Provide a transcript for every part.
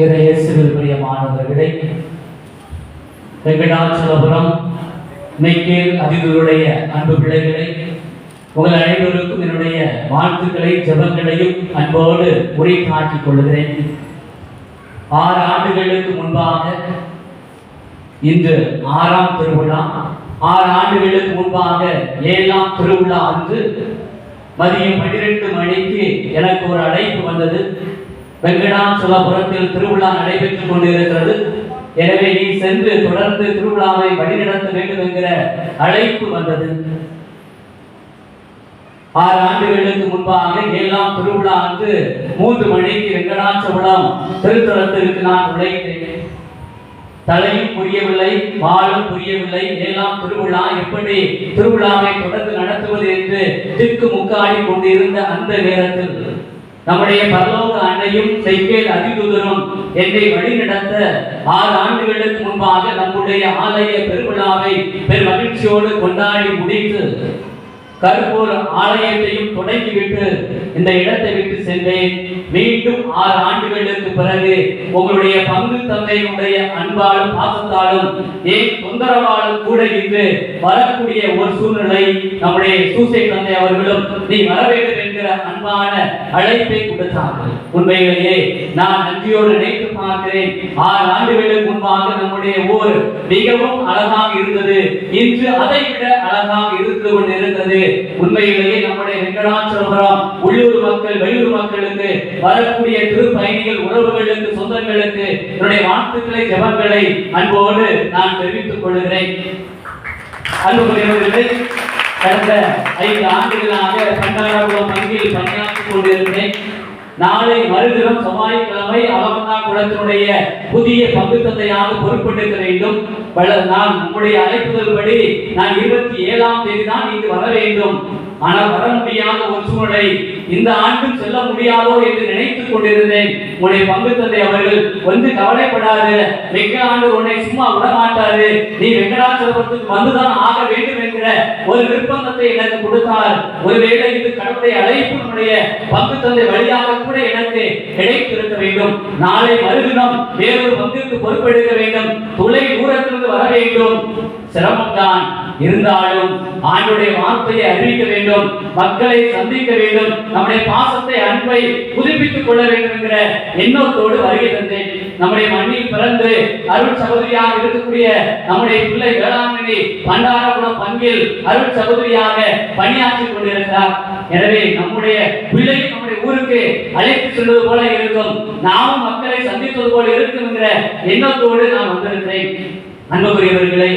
இறையேசுவில் பிரியமானவர்களே வெங்கடாச்சலபுரம் மெய்கேல் அதிபருடைய அன்பு பிள்ளைகளை உங்கள் அனைவருக்கும் என்னுடைய வாழ்த்துக்களை ஜபங்களையும் அன்போடு உரை காட்டிக் கொள்கிறேன். ஆறு ஆண்டுகளுக்கு முன்பாக இன்று ஆறாம் திருவிழா. ஆறு ஆண்டுகளுக்கு முன்பாக ஏழாம் திருவிழா அன்று மதியம் பன்னிரெண்டு மணிக்கு எனக்கு ஒரு அழைப்பு வந்தது. வெங்கடாச்சலபுரத்தில் திருவிழா நடைபெற்றுக் கொண்டிருக்கிறது. எனவே நீ சென்று தொடர்ந்து திருவிழாவை வழிநடத்த வேண்டும் என்கிற அழைப்பு வந்தது. ஆறு ஆண்டுகளுக்கு முன்பாக ஏழாம் திருவிழா அன்று மூன்று மணிக்கு வெங்கடாச்சபுரம் திருத்தலத்திற்கு நான் உழைத்தேன் தலையும் புரியவில்லை வாழும் புரியவில்லை. ஏழாம் திருவிழா எப்படி திருவிழாவை தொடர்ந்து நடத்துவது என்று திக்கு முக்காடி கொண்டிருந்த அந்த நேரத்தில் நம்முடைய பரலோக அன்னையும் செய்கேல் அதிதூதரும் என்னை வழிநடத்த ஆறு ஆண்டுகளுக்கு முன்பாக நம்முடைய ஆலய பெருவிழாவை பெரும் மகிழ்ச்சியோடு கொண்டாடி முடித்து கருப்பூர் ஆலயத்தையும் தொடங்கிவிட்டு இந்த இடத்தை விட்டு சென்றேன். மீண்டும் ஆறு ஆண்டுகளுக்கு பிறகு உங்களுடைய பங்கு தந்தையினுடைய அன்பாலும் பாசத்தாலும் ஏன் தொந்தரவாலும் கூட இன்று வரக்கூடிய ஒரு சூழ்நிலை நம்முடைய சூசை தந்தை அவர்களும் நீ வர வேண்டும் என்கிற அன்பான அழைப்பை கொடுத்தார்கள். உண்மையிலேயே நான் நன்றியோடு நினைத்து பார்க்கிறேன். ஆறு ஆண்டுகளுக்கு முன்பாக நம்முடைய ஊர் மிகவும் அழகாக இருந்தது. இன்று அதை விட அழகாக இருந்து கொண்டிருந்தது. உண்மையிலேயே நம்முடைய வெங்கடாச்சலபுரம் உள்ளூர் மக்கள் வெளியூர் மக்களுக்கு வரக்கூடிய திருப்பயணிகள் உறவுகளுக்கு சொந்தங்களுக்கு என்னுடைய வாழ்த்துக்களை ஜபங்களை அன்போடு நான் தெரிவித்துக் கொள்கிறேன். அன்பு கடந்த ஐந்து ஆண்டுகளாக பண்டாரகுளம் வங்கியில் பணியாற்றிக் கொண்டிருந்தேன் நாளை மறுதினம் செவ்வாய்க்கிழமை அவமன்னா குளத்தினுடைய புதிய பங்கு தந்தையாக பொறுப்பெடுக்க வேண்டும் நான் உங்களுடைய அழைப்புதல்படி நான் இருபத்தி ஏழாம் தேதி தான் இங்கு வர வேண்டும். ஆனால் வர முடியாத ஒரு சூழ்நிலை. இந்த ஆண்டும் செல்ல முடியாதோ என்று நினைத்துக் கொண்டிருந்தேன். உன்னை பங்கு தந்தை அவர்கள் வந்து கவலைப்படாது. வெங்க ஆண்டு உன்னை சும்மா விட மாட்டாரு நீ வெங்கடாச்சலபுரத்துக்கு வந்துதான் ஆக வேண்டும் என்கிற ஒரு நிர்பந்தத்தை எனக்கு கொடுத்தார். ஒருவேளை இது கடவுளை அழைப்பினுடைய பங்கு தந்தை வழியாக கூட எனக்கு கிடைத்திருக்க வேண்டும். நாளை மறுதினம் வேறொரு பங்கிற்கு பொறுப்பெடுக்க வேண்டும். துளை தூரத்திலிருந்து வர வேண்டும். சிரமம்தான். இருந்தாலும் ஆண்டுடைய வார்த்தையை அறிவிக்க வேண்டும் மக்களை சந்திக்க வேண்டும் நம்முடைய பாசத்தை அன்பை புதுப்பித்துக் கொள்ள வேண்டும் என்கிற எண்ணத்தோடு வருகை தந்தேன். நம்முடைய மண்ணில் பிறந்து அருள் சகோதரியாக இருக்கக்கூடிய நம்முடைய பிள்ளை வேளாங்கண்ணி பண்டாரகுளம் பங்கில் அருள் சகோதரியாக பணியாற்றிக் கொண்டிருக்கிறார். எனவே நம்முடைய பிள்ளை நம்முடைய ஊருக்கு அழைத்து செல்வது போல இருக்கும். நாமும் மக்களை சந்திப்பது போல இருக்கும் என்கிற எண்ணத்தோடு நான் வந்திருக்கிறேன். அன்புக்குரியவர்களே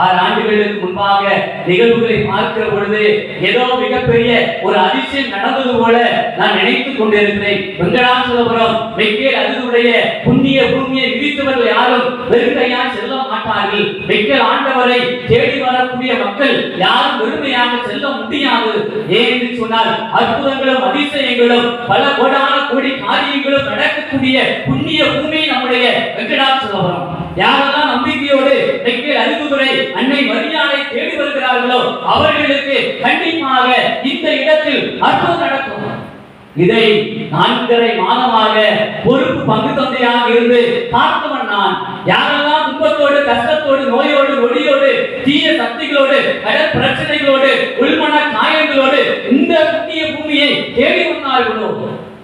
ஆறு ஆண்டுகளுக்கு முன்பாக நிகழ்வுகளை பார்க்கிற பொழுது ஏதோ மிகப்பெரிய ஒரு அதிசயம் நடந்தது போல நான் நினைத்துக் கொண்டிருக்கிறேன். வெங்கடாச்சலபுரம் வெக்கேல் அதினுடைய புண்ணிய பூமியை விதித்தவர்கள் யாரும் வெறுமையாக செல்ல மாட்டார்கள். வெக்கேல் ஆண்டவரை தேடி வரக்கூடிய மக்கள் யாரும் வெறுமையாக செல்ல முடியாது. ஏன் என்று சொன்னால் அற்புதங்களும் அதிசயங்களும் பல கோடான கோடி காரியங்களும் நடக்கக்கூடிய புண்ணிய பூமி நம்முடைய வெங்கடாச்சலபுரம் யாரெல்லாம் நம்பிக்கையோடு தெற்கே அறிவுரை அன்னை மரியாதை தேடி வருகிறார்களோ அவர்களுக்கு கண்டிப்பாக இந்த இடத்தில் அற்புதம் நடக்கும். இதை நான்கரை மாதமாக பொறுப்பு பங்கு தந்தையாக இருந்து பார்த்தவன் நான். யாரெல்லாம் துன்பத்தோடு கஷ்டத்தோடு நோயோடு ஒளியோடு தீய சக்திகளோடு கடல் பிரச்சனைகளோடு உள்மன காயங்களோடு இந்த புண்ணிய பூமியை தேடி வந்தார்களோ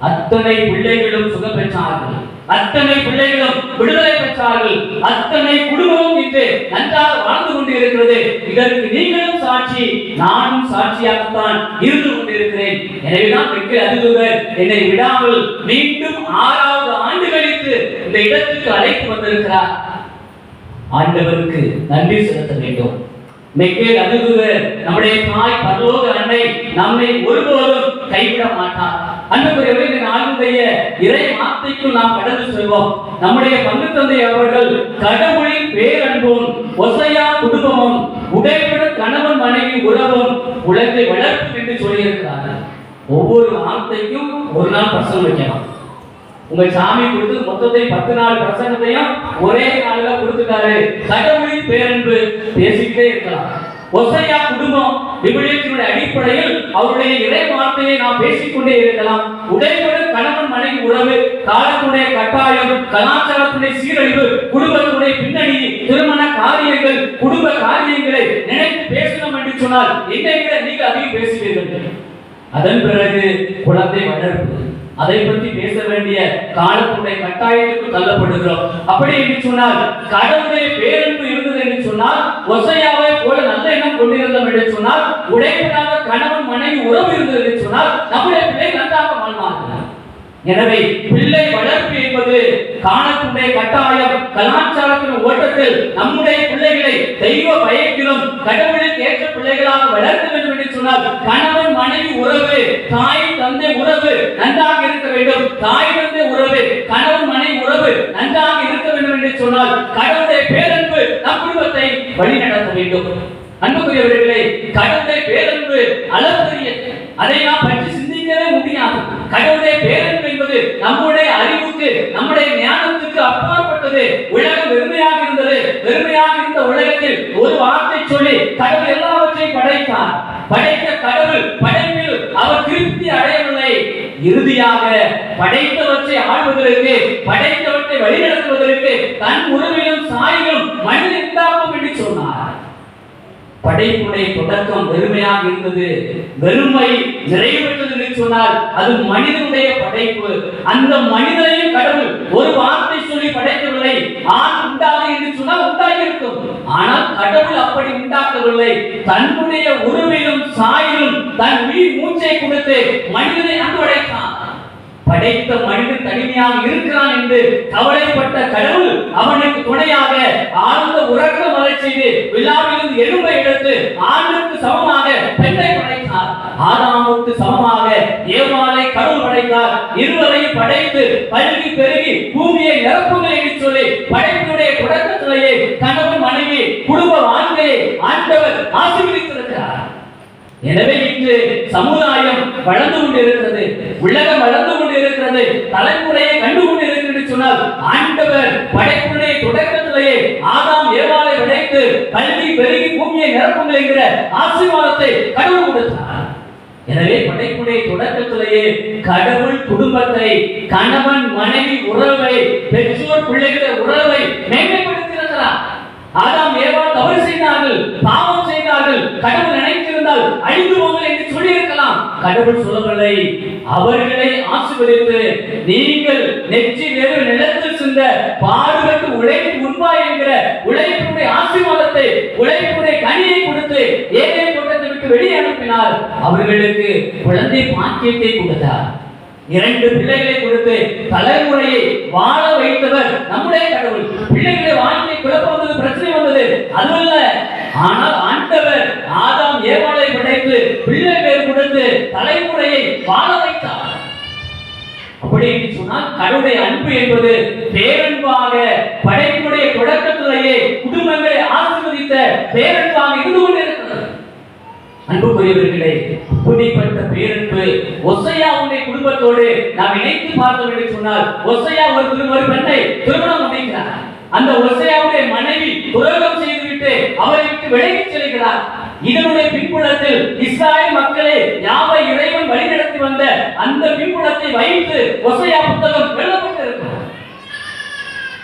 அத்தனை பிள்ளைகளும் சுகம் பெற்றார்கள் அத்தனை பிள்ளைகளும் விடுதலை பெற்றார்கள். அத்தனை குடும்பமும் இன்று நன்றாக வாழ்ந்து கொண்டு இருக்கிறது இதற்கு நீங்களும் சாட்சி நானும் சாட்சியாகத்தான் இருந்து கொண்டிருக்கிறேன். எனவேதான் வெற்றி அதிபர் என்னை விடாமல் மீண்டும் ஆறாவது ஆண்டு கழித்து இந்த இடத்துக்கு அழைத்து வந்திருக்கிறார். ஆண்டவருக்கு நன்றி செலுத்த வேண்டும். மெக்கேல் அதிபர் நம்முடைய தாய் பரலோக அன்னை நம்மை ஒருபோதும் கைவிட மாட்டார். அன்புக்குரியவர்கள் இந்த நாளுடைய இறை வார்த்தைக்குள் நாம் கடந்து செல்வோம். நம்முடைய பங்கு தந்தை அவர்கள் கடவுளின் பேரன்பும் ஒசையா குடும்பமும் உடைவிட கணவன் மனைவி உறவும் உலகத்தை வளர்ப்பு என்று சொல்லியிருக்கிறார்கள். ஒவ்வொரு வார்த்தைக்கும் ஒரு நாள் பிரசங்கம் வைக்கலாம். உங்க சாமி கொடுத்து மொத்தத்தை பத்து நாள் பிரசங்கத்தையும் ஒரே நாளில் கொடுத்துட்டாரு. கடவுளின் பேரன்பு பேசிக்கிட்டே இருக்கலாம். ஒசையா குடும்பம் விவிலியத்தினுடைய அடிப்படையில் அவருடைய இறை வார்த்தையை நாம் பேசிக்கொண்டே இருக்கலாம். உடைப்படும் கணவன் மனைவி உறவு காலத்துடைய கட்டாயம் கலாச்சாரத்துடைய சீரழிவு குடும்பத்துடைய பின்னணி திருமண காரியங்கள் குடும்ப காரியங்களை நினைத்து பேசணும் என்று சொன்னால் என்னை விட நீங்கள் அதிகம் பேசுவீர்கள். அதன் பிறகு குழந்தை வளர்ப்பு. அதை பற்றி பேச வேண்டிய காலத்துடைய கட்டாயத்துக்கு தள்ளப்படுகிறோம். அப்படி என்று சொன்னால் கடவுளுடைய பேரன்பு இருந்தது என்று சொன்னால் ஒசையாவை போல நல்ல எண்ணம் கொண்டிருந்தோம் என்று சொன்னால் உடைப்படாத கணவன் மனைவி உறவு இருந்தது என்று சொன்னால் நம்முடைய பிள்ளை நன்றாக வாழ்வார்கள். எனவே பிள்ளை வளர்ப்பு என்பது காலத்துடைய கட்டாயம் கலாச்சாரத்தின் ஓட்டத்தில் நம்முடைய பிள்ளைகளை தெய்வ பயத்திலும் கடவுளுக்கு ஏற்ற பிள்ளைகளாக வளர்க்க வேண்டும் என்று சொன்னால் கணவன் மனைவி உறவு தாய் தந்தை உறவு நன்றாக இருக்க வேண்டும். தாய் தந்தை உறவு கணவன் மனைவி உறவு நன்றாக இருக்க வேண்டும் என்று சொன்னால் கடவுளுடைய பேரன்பு நம் குடும்பத்தை வழிநடத்த வேண்டும். அன்புக்குரியவர்களே கடவுளுடைய பேரன்பு அளப்பரியது அதை நாம் பற்றி சிந்திக்கவே முடியாது. கடவுளுடைய பேர் என்பது நம்முடைய அறிவுக்கு நம்முடைய ஞானத்துக்கு இருந்தது. உலகம் வெறுமையாக இருந்தது. வெறுமையாக இருந்த உலகத்தில் ஒரு வார்த்தை சொல்லி கடவுள் எல்லாவற்றையும் படைத்தார். படைத்த கடவுள் படைப்பில் அவர் திருப்தி அடையவில்லை. இறுதியாக படைத்தவற்றை ஆள்வதற்கு படைத்தவற்றை வழிநடத்துவதற்கு தன் உறவிலும் சாயிலும் மனித உண்டாக்கும் என்று சொன்னார். படைப்புடைய தொடக்கம் வெறுமையாக இருந்தது. வெறுமை நிறைவேற்றது என்று சொன்னால் அது மனிதனுடைய படைப்பு. அந்த மனிதனையும் கடவுள் ஒரு வார்த்தை உண்டாக்கவில்லை ஆண் உண்டாக என்று சொன்னால் உண்டாகி இருக்கும் ஆனால் கடவுள் அப்படி உண்டாக்கவில்லை. தன்னுடைய உருவிலும் சாயிலும் தன் உயிர் மூச்சை கொடுத்து மனிதனை அங்கு படைத்தான். படைத்த மனிதன் தனிமையாக இருக்கிறான் என்று கவலைப்பட்ட கடவுள் அவனுக்கு துணையாக ஆழ்ந்த உறக்கம் வரச் செய்து விழாவிலிருந்து எலும்பை எடுத்து ஆண்டுக்கு சமமாக பெண்ணை ஆதாமுக்கு சமமாக ஏவாளை கடவுள் படைத்தார். இருவரையும் படைத்து பல்கி பெருகி பூமியை நிரப்புங்கள் என்று சொல்லி படைப்புடைய தொடக்கத்திலேயே கணவன் மனைவி குடும்ப வாழ்க்கையை ஆண்டவர் ஆசீர்வதித்திருக்கிறார். எனவே இன்று சமுதாயம் வளர்ந்து கொண்டிருக்கிறது. உலகம் வளர்ந்து கொண்டிருக்கிறது. தலைமுறையை கண்டு கொண்டிருக்கிறது சொன்னால் ஆண்டவர் படைப்புடைய தொடக்கத்திலேயே ஆதாம் ஏவாளை படைத்து கல்வி பெருகி பூமியை நிரப்புங்கள் என்கிற ஆசீர்வாதத்தை கடவுள் கொடுத்தார். எனவே படைப்புடைய தொடக்கத்திலேயே கடவுள் குடும்பத்தை கணவன் மனைவி உறவை பெற்றோர் பிள்ளைகளை உறவை மேம்படுத்தியிருக்கிறார் ஆதாம் ஏவா தவறு செய்தார்கள் பாவம் செய்தார்கள் கடவுள் நினைத்திருந்தால் அழிந்து போங்கள் என்று சொல்லியிருக்கலாம். கடவுள் சொல்லவில்லை. அவர்களை ஆசிர்வதித்து நீங்கள் நெற்றி வேறு நிலத்தில் சிந்த பாடுபட்டு உழைப்பு உண்பாய் என்கிற உழைப்புடைய ஆசீர்வாதத்தை உழைப்புடைய கனியை கொடுத்து ஏன் அவர்களுக்கு வெளியே அனுப்பினார். அவர்களுக்கு குழந்தை பாக்கியத்தை கொடுத்தார். இரண்டு பிள்ளைகளை கொடுத்து தலைமுறையை வாழ வைத்தவர் நம்முடைய கடவுள். பிள்ளைகளை வாழ்க்கை குழப்பம் வந்தது பிரச்சனை வந்தது. அதுவல்ல ஆனால் ஆண்டவர் ஆதாம் ஏவாளை படைத்து பிள்ளைகள் கொடுத்து தலைமுறையை வாழ வைத்தார். அப்படி என்று சொன்னால் கடவுளுடைய அன்பு என்பது பேரன்பாக படைப்புடைய தொடக்கத்திலேயே குடும்பங்களை ஆசிர்வதித்த பேரன்பாக இருந்து கொண்டிருக்கிறது. அன்புக்குரியவர்களே அப்படிப்பட்ட பேரன்பு ஒசையாவுடைய குடும்பத்தோடு நாம் இணைத்து பார்த்தோம் என்று சொன்னால் ஒசையா ஒரு திரு- ஒரு பெண்ணை திருமணம் முடிக்கிறார் அந்த ஒசையாவுடைய மனைவி துரோகம் செய்துவிட்டு அவரை விட்டு விலகி செல்கிறார். இதனுடைய பின்புலத்தில் இஸ்ராயல் மக்களே யாவை இறைவன் வழிநடத்தி வந்த அந்த பின்புலத்தை வைத்து ஒசையா புத்தகம் எழுதப்பட்டிருக்கிறது.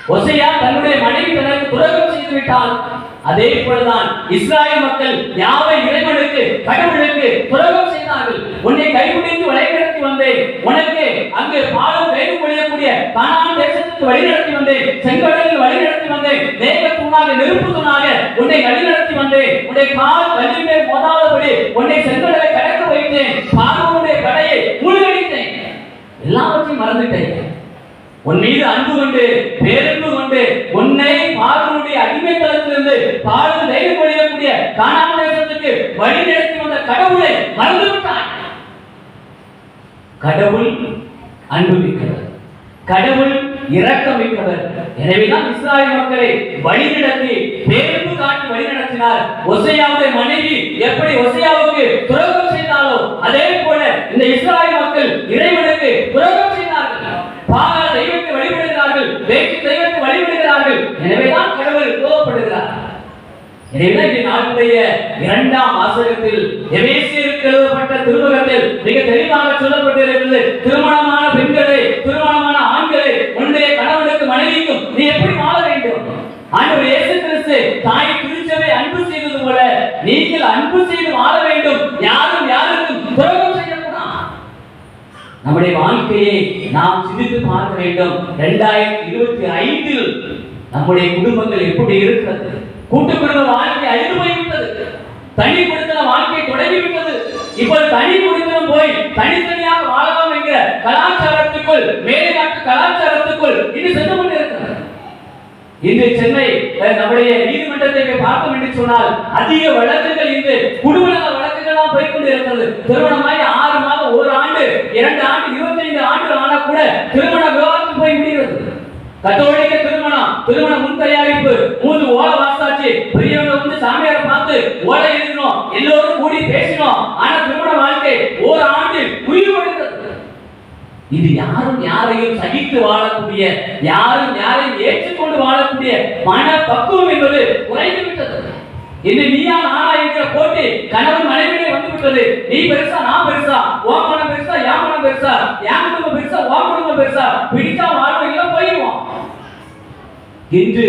ஒசையா தன்னுடைய மனைவி தனக்கு துரோகம் செய்து விட்டால் அதே போலதான் இஸ்ராயல் மக்கள் யாவை இறைவனுக்கு கடவுளுக்கு துரோகம் செய்தார்கள்? உன்னை கைபிடித்து வழிநடத்தி வந்தேன். உனக்கு அங்கு பாலும் வேறு பொழியக்கூடிய கானான் தேசத்துக்கு வழிநடத்தி வந்தேன். செங்கடலில் வழிநடத்தி வந்தேன். தேக தூணாக நெருப்பு தூணாக உன்னை வழிநடத்தி வந்தேன். உன்னை கால் வலிமை மோதாதபடி உன்னை செங்கடலை கடக்க வைத்தேன். பார்வனுடைய கடையை மூழ்கடித்தேன். எல்லாவற்றையும் மறந்துட்டேன். உன் மீது அன்பு கொண்டு பேரன்பு கொண்டு உன்னை அடிமைத்தளத்திலிருந்து பாலும் தைரியம் கொள்ளக்கூடிய காணாமல் தேசத்துக்கு வழி நடத்தி வந்த கடவுளை மறந்து விட்டாய் கடவுள் அன்பு மிக்கவர். கடவுள் இரக்கம் மிக்கவர். எனவேதான் இஸ்ராயல் மக்களை வழி நடத்தி பேரன்பு காட்டி வழி நடத்தினார். ஒசையாவுடைய மனைவி எப்படி ஒசையாவுக்கு துரோகம் செய்தாலோ அதே போல இந்த இஸ்ராயல் மக்கள் இறைவனுக்கு துரோகம் செய்தார்கள். பாகால தெய்வத்தை வழிபடுகிறார்கள் வேற்று தெய்வத்தை வழிபடுகிறார்கள். எனவேதான் கடவுள் கோபப்படுகிறார் நாளுடைய இரண்டாம் வாசகத்தில் எபேசியருக்கு எழுதப்பட்ட திருமுகத்தில் மிக தெளிவாக சொல்லப்பட்டிருக்கிறது. திருமணமான பெண்களே திருமணமான ஆண்களே உன்னுடைய கணவனுக்கு மனைவிக்கும் நீ எப்படி வாழ வேண்டும்? ஆண்டவர் இயேசு கிறிஸ்து தாய் திருச்சபை அன்பு செய்தது போல நீங்கள் அன்பு செய்து வாழ வேண்டும். யாரும் யாருக்கும் துரோகம் செய்யக்கூடாது. நம்முடைய வாழ்க்கையை நாம் சிந்தித்து பார்க்க வேண்டும். இரண்டாயிரத்தி இருபத்தி ஐந்தில் நம்முடைய குடும்பங்கள் எப்படி இருக்கிறது? கூட்டு குடும்ப வாழ்க்கை அழிந்து போய்விட்டது. தனி குடித்தன வாழ்க்கை தொடங்கிவிட்டது இப்போது தனி குடித்தனம் போய் தனித்தனியாக வாழலாம் என்கிற கலாச்சாரத்துக்குள் மேலைநாட்டு கலாச்சாரத்துக்குள் இது சென்று கொண்டிருக்கிறது இன்று சென்னை நம்முடைய நீதிமன்றத்தை பார்க்க பார்த்தோம் என்று சொன்னால் அதிக வழக்குகள் இன்று குடும்ப நல வழக்குகள் தான் இருக்கிறது ஆறு மாதம் ஒரு ஆண்டு இரண்டு ஆண்டு இருபத்தைந்து ஆண்டு ஆனா கூட திருமண விவகாரத்துக்கு போய் முடிகிறது. கத்தோலிக்க திருமணம் திருமண முன் தயாரிப்பு மூன்று பெரியவங்க வந்து சாமியாரை பார்த்து ஓலை எழுதினோம் எல்லோரும் கூடி பேசணும் ஆனா திருமண வாழ்க்கை ஒரு ஆண்டு உயிர் இது யாரும் யாரையும் சகித்து வாழக்கூடிய யாரும் யாரையும் ஏற்றுக்கொண்டு வாழக்கூடிய மன பக்குவம் என்பது குறைந்து விட்டது இது நீயா நானா இருக்கிற போட்டி கணவன் மனைவியே வந்து விட்டது நீ பெருசா நான் பெருசா ஓ மனம் பெருசா என் மனம் பெருசா என் குடும்பம் பெருசா உன் குடும்பம் பெருசா பிடிச்சா வாழ்க்கையில போயிடுவோம். என்று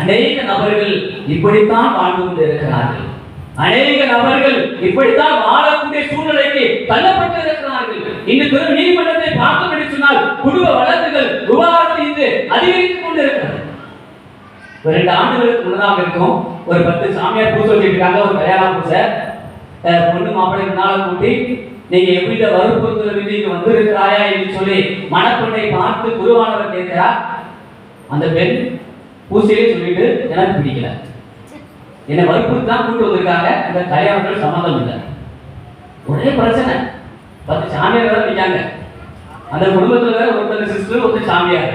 அநேக நபர்கள் இப்படித்தான் வாழ்ந்து கொண்டிருக்கிறார்கள் அநேக நபர்கள் இப்படித்தான் வாழக்கூடிய சூழ்நிலைக்கு தள்ளப்பட்டு இருக்கிறார்கள் இன்று திரு நீதிமன்றத்தை பார்த்தோம் என்று சொன்னால் குடும்ப வழக்குகள் விவாதத்தில் இன்று அதிகரித்துக் கொண்டிருக்கிறது. ஒரு ரெண்டு ஆண்டுகளுக்கு முன்னதாக இருக்கும் ஒரு பத்து சாமியார் பூசை வச்சிருக்காங்க ஒரு கல்யாணம் பூசை. பொண்ணு மாப்பிள்ளை முன்னால கூட்டி நீங்க எவ்வித வற்புறுத்தல் நீங்க வந்திருக்கிறாயா? என்று சொல்லி மணப்பெண்ணை பார்த்து குருவானவர் கேட்கிறார். அந்த பெண் பூசையே சொல்லிட்டு எனக்கு பிடிக்கல. என்னை வற்புறுத்தி தான் கூட்டு வந்திருக்காங்க. இந்த கல்யாணத்தில் சம்மந்தம் இல்லை. ஒரே பிரச்சனை. பத்து சாமியார் வேற நிற்காங்க. அந்த குடும்பத்தில் வேற ஒருத்தர் சிஸ்டர் ஒருத்தர் சாமியார்.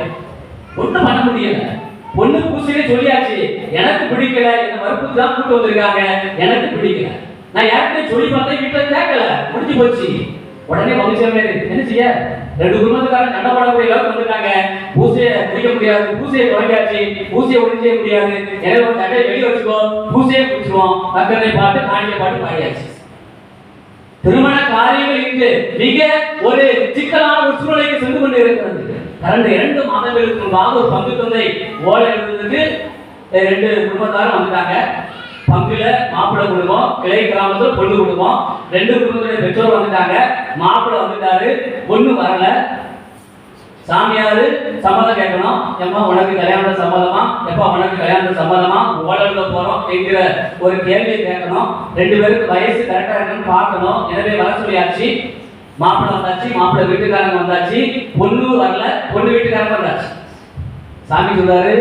ஒன்றும் பண்ண முடியல. பொண்ணு பூசையே சொல்லியாச்சு எனக்கு பிடிக்கல. என்னை வற்புறுத்தி தான் கூட்டு வந்திருக்காங்க. எனக்கு பிடிக்கல. நான் யாருக்குமே சொல்லி பார்த்தேன் வீட்டில் கேட்கல. முடிஞ்சு போச்சு. உடனே பங்குச்சமே என்ன செய்ய? ரெண்டு குடும்பத்துக்காரன் சண்டை அளவுக்கு வந்துட்டாங்க. பூசையை குடிக்க முடியாது பூசையை தொடங்கியாச்சு பூசையை ஒண்ணு செய்ய முடியாது. எனவே ஒரு சட்டையை வெளியே வச்சுக்கோ பூசையை குடிச்சிருவோம். அக்கறை பாட்டு காணிக்க பாட்டு பாடியாச்சு. திருமண காரியங்கள் இன்று மிக ஒரு சிக்கலான ஒரு சூழ்நிலைக்கு சென்று கொண்டு இருக்கிறது. கடந்த இரண்டு மாதங்களுக்கு முன்பாக ஒரு பங்கு தந்தை ஓலை எழுதுறதுக்கு ரெண்டு குடும்பத்தாரும் வந்துட்டாங்க. பங்குல மாப்பிள்ளை குடும்பம் கிளை கிராமத்தில் பொண்ணு குடும்பம் ரெண்டு குடும்பத்துடைய பெற்றோர் வந்துட்டாங்க. மாப்பிள்ளை வந்துட்டாரு. பொண்ணு வரல. சாமியாரு சம்மதம் கேட்கணும். எப்பா உனக்கு கல்யாணம் சம்மதமா? எப்பா உனக்கு கல்யாணம் சம்மதமா? ஓடல போறோம் என்கிற ஒரு கேள்வியை கேட்கணும். ரெண்டு பேருக்கு வயசு கரெக்டா இருக்குன்னு பார்க்கணும். எனவே வர சொல்லியாச்சு. மாப்பிள்ளை வந்தாச்சு மாப்பிள்ளை வீட்டுக்காரங்க வந்தாச்சு. பொண்ணு வரல பொண்ணு வீட்டுக்காரங்க வந்தாச்சு. சாமி சொல்றாரு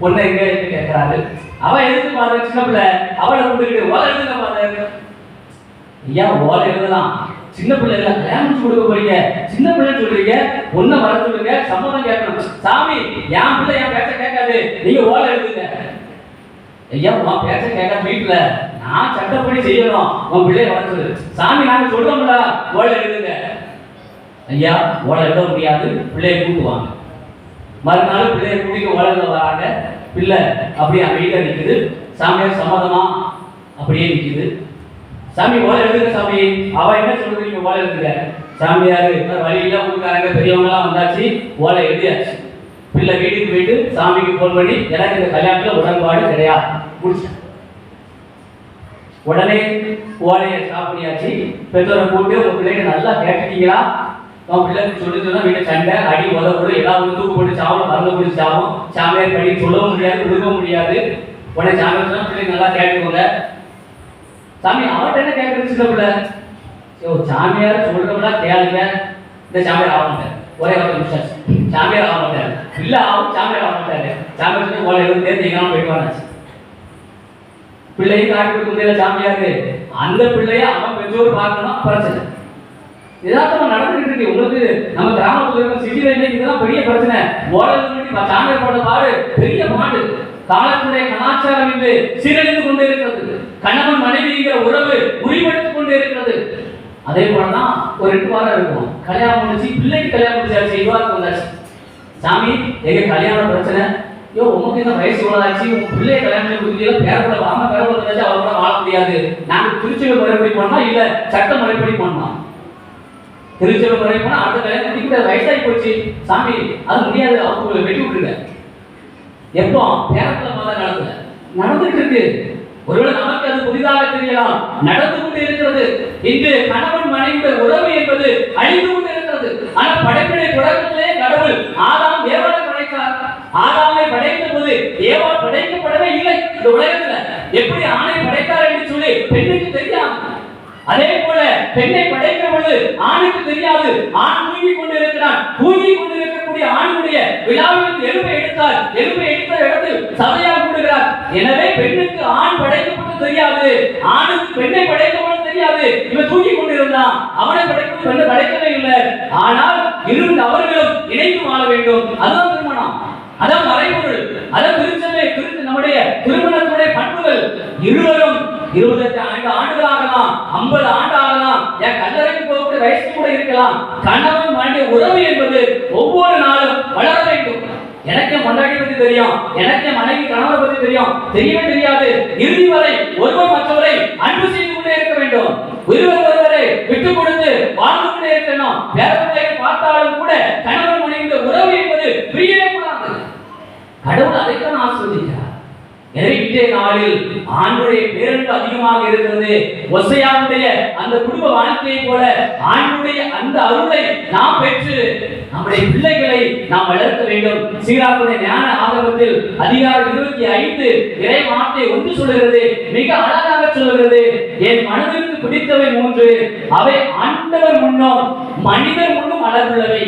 பொண்ணை எங்க இருக்கு கேட்கிறாரு அவன் எதுக்கு பாரு சின்ன பிள்ளை. அவளை கொண்டுக்கிட்டு ஓலை எழுதுங்க பாரு. ஐயா ஓலை எழுதலாம். சின்ன பிள்ளை இல்ல கல்யாணம் கொடுக்க போறீங்க. சின்ன பிள்ளை சொல்றீங்க. பொண்ணை வர சொல்லுங்க. சம்மதம் கேட்கணும். சாமி என் பிள்ளை என் பேச்ச கேட்காது. நீங்க ஓலை எழுதுங்க. ஐயா உன் பேச்ச கேட்காத வீட்டுல நான் சட்டப்படி செய்யணும். உன் பிள்ளைய வர சொல்லு. சாமி நாங்க சொல்றோம்ல. ஓலை எழுதுங்க. ஐயா ஓலை எழுத முடியாது. பிள்ளைய கூட்டுவாங்க மறுநாள் பிள்ளைய குடிக்க ஓலையில வராங்க. பிள்ளை அப்படியே அமைதியா நிற்குது சாமியார் சம்மதமா அப்படியே நிற்குது சாமி ஓலை எழுதுங்க சாமி. அவ என்ன சொல்றது நீங்க ஓலை எழுதுங்க. சாமியார் வழியில ஊருக்காரங்க பெரியவங்க வந்தாச்சு. ஓலை எழுதியாச்சு. பிள்ளை வீட்டுக்கு போயிட்டு சாமிக்கு போன் பண்ணி எனக்கு இந்த கல்யாணத்துல உடன்பாடு கிடையாது முடிச்சேன் உடனே ஓலையை ஸ்டாப் பண்ணியாச்சு. பெற்றோரை போட்டு உங்க பிள்ளைங்க நல்லா கேட்டுட்டீங்களா? உன் பிள்ளைக்கு சொல்லி சொன்னா வீட்டை சண்டை அடி உத கூட எல்லாம் தூக்கு போட்டு சாவும் மறந்து குடிச்சு சாவும் சாமியார் படி சொல்லவும் முடியாது கொடுக்க முடியாது. உடனே சாமியார் பிள்ளைங்க நல்லா கேட்டுக்கோங்க. சாமி அவர்கிட்ட என்ன கேட்கறது சின்ன பிள்ளை? ஐயோ சாமியார் சொல்றவங்களா கேளுங்க. இந்த சாமியார் ஆக ஒரே ஒரு நிமிஷம் சாமியார் ஆக மாட்டார். இல்ல ஆகும் சாமியார் ஆக மாட்டாரு. சாமியார் சொல்லி போல எதுவும் தேர்ந்து போயிட்டு வராச்சு பிள்ளையை காட்டி கொடுக்க முடியல சாமியாரு அந்த பிள்ளைய அவன் பெற்றோர் பார்க்கணும் பிரச்சனை. யதார்த்தமா நடந்துருக்கு இருக்கு. உங்களுக்கு நம்ம கிராமத்துல இருக்க சிட்டில இதெல்லாம் பெரிய பிரச்சனை. ஓடல் சாமியார் போட பாடு பெரிய மாடு காலத்துடைய கலாச்சாரம் இது சீரழிந்து கொண்டு இருக்கிறது. கணவன் மனைவிங்கிற உறவு முறிவெடுத்துக் கொண்டு இருக்கிறது. அதே போலதான் ஒரு ரெண்டு வாரம் இருக்கும். கல்யாணம் முடிச்சு பிள்ளைக்கு கல்யாணம் முடிச்சாச்சு இவ்வாறு வந்தாச்சு. சாமி எங்க கல்யாண பிரச்சனை? ஐயோ உமக்கு இந்த வயசு உள்ளதாச்சு ஆச்சு உங்க பிள்ளைய கல்யாணம் பண்ணி கொடுத்தீங்க பேர கூட வாங்க பேர கூட முடியாது. நாங்க திருச்சியில் முறைப்படி பண்ணோம் இல்ல சட்ட முறைப்படி பண்ணோம் திருச்செல்வ முறை போனா அடுத்த கல்யாணம் பண்ணிக்க வயசாகி போச்சு. சாமி அது முடியாது. அவங்க வெட்டி விட்டுருங்க. எப்போ? பேரத்துல மத காலத்துல. நடந்துட்டு இருக்கு. ஒருவேளை நமக்கு அது புதிதாக தெரியலாம். நடந்து கொண்டு இருக்கிறது. இன்று கணவன் மனைவி உறவு என்பது அழிந்து கொண்டு இருக்கிறது. ஆனால் படைப்பினை தொடக்கத்திலே கடவுள் ஆதாம் ஏவாளை படைத்தார். ஆதாமை படைத்த போது ஏவா படைக்கப்படவே இல்லை இந்த உலகத்துல. எப்படி ஆணை படைத்தார் என்று சொல்லி பெண்ணுக்கு தெரியாது. அதே போல பெண்ணை படைக்கிற பொழுது ஆணுக்கு தெரியாது. ஆண் தூங்கிக் கொண்டிருக்கிறான். தூங்கிக் கொண்டிருக்கக்கூடிய ஆணுடைய விழாவிலிருந்து எலும்பை எடுத்தார் எலும்பை எடுத்த இடத்து சதையாக கூடுகிறார் எனவே பெண்ணுக்கு ஆண் படைக்கப்பட்டு தெரியாது. ஆணுக்கு பெண்ணை படைக்கப்பட்டு தெரியாது. இவன் தூங்கிக் கொண்டிருந்தான். அவனை படைக்கும் பெண்ணை படைக்கவே இல்லை. ஆனால் இரு அவர்களும் இணைந்து வாழ வேண்டும். அதுதான் திருமணம். அதான் மறைபொருள் அதான் திருச்சபை திரு நம்முடைய திருமணத்துடைய பண்புகள் இருபது ஐந்து ஆண்டு ஆண்டுகள் ஆகலாம் ஐம்பது ஆண்டு ஆகலாம் என் கல்லறைக்கு போகக்கூடிய வயசு கூட இருக்கலாம். கணவன் மனைவி உறவு என்பது ஒவ்வொரு நாளும் வளர வேண்டும். எனக்கு என் பத்தி தெரியும். எனக்கு மனைவி கணவரை பத்தி தெரியும். தெரியவே தெரியாது. இறுதி வரை ஒருவர் மற்றவரை அன்பு செய்து கொண்டே இருக்க வேண்டும் ஒருவர் ஒருவரை விட்டு கொடுத்து வாழ்ந்து கொண்டே இருக்கணும் வேற பிள்ளைகளை பார்த்தாலும் கூட கணவன் மனைவி உறவு என்பது பிரியவே கூடாது கடவுள் அதைத்தான் ஆஸ்வதிக்கிறார் எனவே இன்றைய நாளில் ஆண்டுடைய பேரன்பு அதிகமாக இருக்கிறது. ஒசையாவுடைய அந்த குடும்ப வாழ்க்கையை போல ஆண்டுடைய அந்த அருளை நாம் பெற்று நம்முடைய பிள்ளைகளை நாம் வளர்க்க வேண்டும். சீராக்குடைய ஞான ஆதரவத்தில் அதிகாரம் இருபத்தி ஐந்து இறை வார்த்தை ஒன்று சொல்லுகிறது. மிக அழகாக சொல்லுகிறது. என் மனதிற்கு பிடித்தவை மூன்று. அவை ஆண்டவர் முன்னும் மனிதர் முன்னும் அழகுள்ளவை.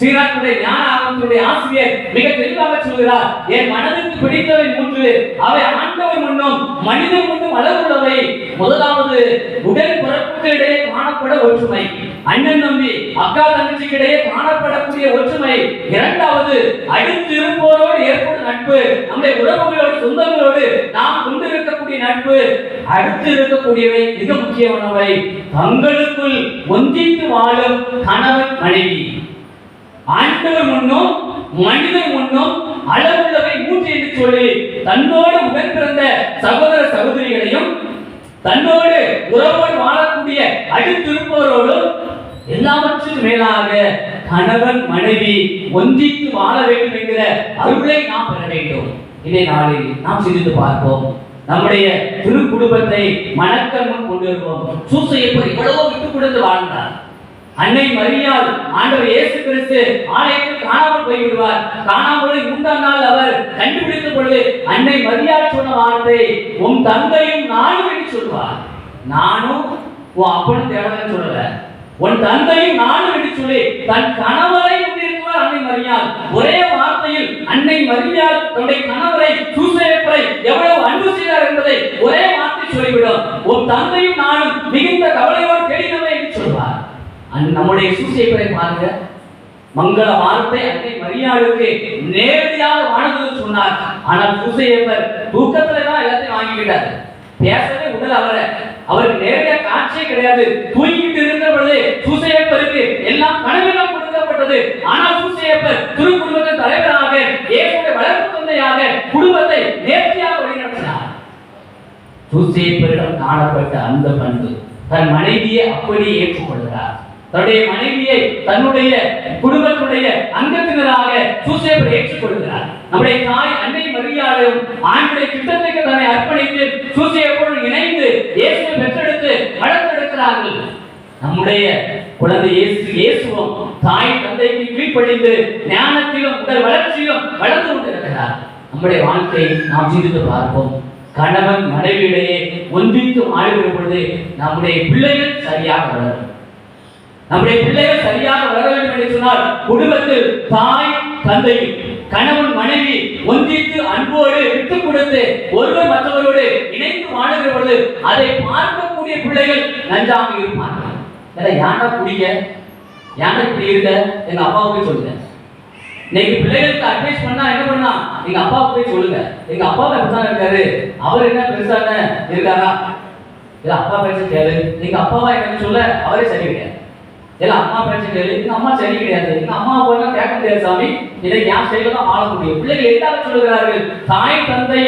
சீராக்குடைய ஞான ஆகமத்துடைய ஆசிரியர் மிக தெளிவாக சொல்கிறார் என் மனதிற்கு பிடித்தவை மூன்று. அவை ஆண்டவர் முன்னும் மனிதர் முன்னும் அளவுள்ளவை. முதலாவது உடல் பிறப்புகளிடையே காணப்பட ஒற்றுமை. அண்ணன் நம்பி அக்கா தங்கச்சிக்கிடையே காணப்படக்கூடிய ஒற்றுமை. இரண்டாவது அடுத்து இருப்போரோடு ஏற்படும் நட்பு. நம்முடைய உறவுகளோடு சொந்தங்களோடு நாம் கொண்டிருக்கக்கூடிய நட்பு. அடுத்து இருக்கக்கூடியவை மிக முக்கியமானவை. தங்களுக்குள் ஒன்றித்து வாழும் கணவன் மனைவி. ஆண்டவர் முன்னும் மனிதன் முன்னும் அளவுள்ளவை மூன்று என்று சொல்லி தன்னோடு உடன் பிறந்த சகோதர சகோதரிகளையும் தன்னோடு உறவோடு வாழக்கூடிய அடித்திருப்பவரோடும் எல்லாவற்றிலும் மேலாக கணவன் மனைவி ஒன்றித்து வாழ வேண்டும் என்கிற அருளை நாம் பெற வேண்டும். இதை நாளில் நாம் சிந்தித்து பார்ப்போம். நம்முடைய திரு குடும்பத்தை மணக்கல் முன் கொண்டு வருவோம். சூசையப்பர் எவ்வளவோ விட்டு கொடுத்து வாழ்ந்தார். அன்னை மரியாள் ஆண்டவர் இயேசு கிறிஸ்து ஆலயத்தில் காணாமல் போய்விடுவார். காணாமல் மூன்றாம் நாள் அவர் கண்டுபிடித்த பொழுது அன்னை மரியாள் சொன்ன வார்த்தை உன் தந்தையும் நானும் என்று சொல்வார் நானும் உன் அப்பனும் தேவதன் சொல்லல. உன் தந்தையும் நானும் என்று சொல்லி தன் கணவரை கொண்டிருக்கிறார் அன்னை மரியாள். ஒரே வார்த்தையில் அன்னை மரியாள் தன்னுடைய கணவரை சூசையப்பரை எவ்வளவு அன்பு செய்தார் என்பதை ஒரே வார்த்தை சொல்லிவிடும். உன் தந்தையும் நானும் மிகுந்த கவலையோடு தேடினவை நம்முடைய சூசையப்பரை பாருங்க. மங்கள வார்த்தை அன்னை மரியாளுக்கு நேரடியாக வாழ்ந்தது சொன்னார். ஆனால் சூசையப்பர் தூக்கத்துல தான் எல்லாத்தையும் வாங்கிக்கிட்டார். பேசவே உடல் அவரை. அவருக்கு நேரடியாக காட்சியே கிடையாது. தூங்கிட்டு இருக்கிற பொழுது சூசையப்பருக்கு எல்லாம் கனவிலும் கொடுக்கப்பட்டது. ஆனால் சூசையப்பர் திரு குடும்பத்தின் தலைவராக இயேசுடைய வளர்ப்பு தந்தையாக குடும்பத்தை நேர்த்தியாக வழிநடத்தினார். சூசேப்பரிடம் காணப்பட்ட அந்த பண்பு தன் மனைவியை அப்படியே ஏற்றுக்கொள்கிறார். தன்னுடைய மனைவியை தன்னுடைய குடும்பத்துடைய அங்கத்தினராக சூசேப்பர் ஏற்றுக்கொள்கிறார். நம்முடைய தாய் அன்னை மரியாதையும் ஆண்டுடைய திட்டத்திற்கு தன்னை அர்ப்பணித்து சூசேப்பருடன் இணைந்து இயேசுவை பெற்றெடுத்து வளர்த்தெடுக்கிறார்கள் நம்முடைய குழந்தை இயேசு இயேசுவும் தாய் தந்தைக்கு கீழ்ப்படிந்து ஞானத்திலும் உடல் வளர்ச்சியிலும் வளர்ந்து கொண்டிருக்கிறார். நம்முடைய வாழ்க்கையை நாம் சிந்தித்து பார்ப்போம். கணவன் மனைவியிடையே ஒன்றித்து ஆளுகிற பொழுது நம்முடைய பிள்ளைகள் சரியாக வளரும். நம்முடைய பிள்ளைகள் சரியாக வளர வேண்டும் என்று சொன்னால் குடும்பத்தில் தாய் தந்தை கணவன் மனைவி ஒன்றித்து அன்போடு விட்டுக் கொடுத்து ஒருவர் மற்றவரோடு இணைந்து வாழுகிற பொழுது அதை பார்க்கக்கூடிய பிள்ளைகள் நன்றாக இருப்பார்கள். ஏன்னா யாண்டா குடிக்க யாண்டா இப்படி இருக்க? எங்க அப்பாவுக்கு சொல்லுங்க. இன்னைக்கு பிள்ளைகளுக்கு அட்வைஸ் பண்ணா என்ன பண்ணா? எங்க அப்பாவுக்கு போய் சொல்லுங்க. எங்க அப்பா இப்படிதான் இருக்காரு. அவர் என்ன பெருசான இருக்காரா? இல்ல அப்பா பேச தேவை எங்க அப்பாவா என்னன்னு சொல்ல அவரே சரி கிடையாது. எல்லாம் அம்மா பிரச்சனை கேளு. எங்க அம்மா சரி கிடையாது. எங்க அம்மா போனா கேட்க முடியாது சாமி. இதை என் செயல தான் வாழ முடியும். பிள்ளைகள் எதாக சொல்லுகிறார்கள்? தாய் தந்தை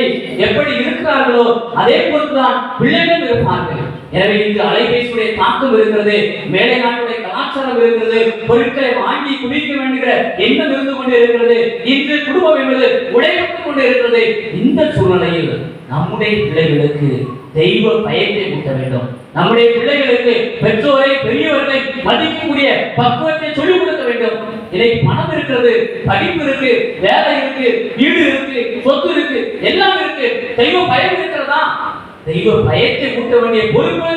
எப்படி இருக்கிறார்களோ அதே பொறுத்துதான் பிள்ளைகளும் இருப்பார்கள். எனவே இங்கு அலைபேசியுடைய தாக்கம் இருக்கிறது மேலை நாட்டுடைய கலாச்சாரம் இருக்கிறது பொருட்களை வாங்கி குவிக்க வேண்டுகிற எண்ணம் இருந்து கொண்டு இருக்கிறது இன்று குடும்பம் என்பது உடையப்பட்டு கொண்டு இருக்கிறது. இந்த சூழ்நிலையில் நம்முடைய பிள்ளைகளுக்கு தெய்வ பயத்தை ஊட்ட வேண்டும். நம்முடைய பிள்ளைகளுக்கு பெற்றோரை பெரியவர்களை மதிக்கக்கூடிய பக்குவத்தை சொல்லிக் கொடுக்க வேண்டும். இதை பணம் இருக்கிறது படிப்பு இருக்கு வேலை இருக்கு வீடு இருக்கு சொத்து இருக்கு எல்லாம் இருக்கு. தெய்வ பயம் இருக்கிறதா? தெய்வ பயத்தை ஊட்ட வேண்டிய பொறுப்பு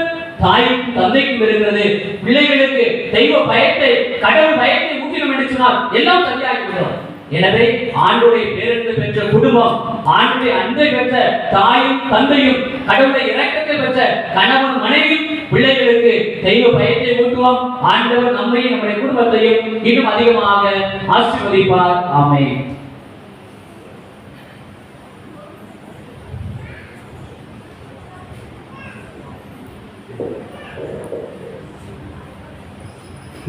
தாய்க்கும் தந்தைக்கும் இருக்கிறது. பிள்ளைகளுக்கு தெய்வ பயத்தை கடவுள் பயத்தை ஊட்டினோம் என்று சொன்னால் எல்லாம் சரியாகிவிடும். எனவே ஆண்டுடைய பேரன்பை பெற்ற குடும்பம் ஆண்டுடைய அன்பை பெற்ற தாயும் தந்தையும் கடவுளை இறக்கத்தை பெற்ற கணவன் மனைவி பிள்ளைகளுக்கு தெய்வ பயத்தை ஊட்டுவோம். ஆண்டவர் நம்மையும் நம்முடைய குடும்பத்தையும் இன்னும் அதிகமாக ஆசீர்வதிப்பார். ஆமை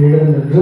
இடமிருந்து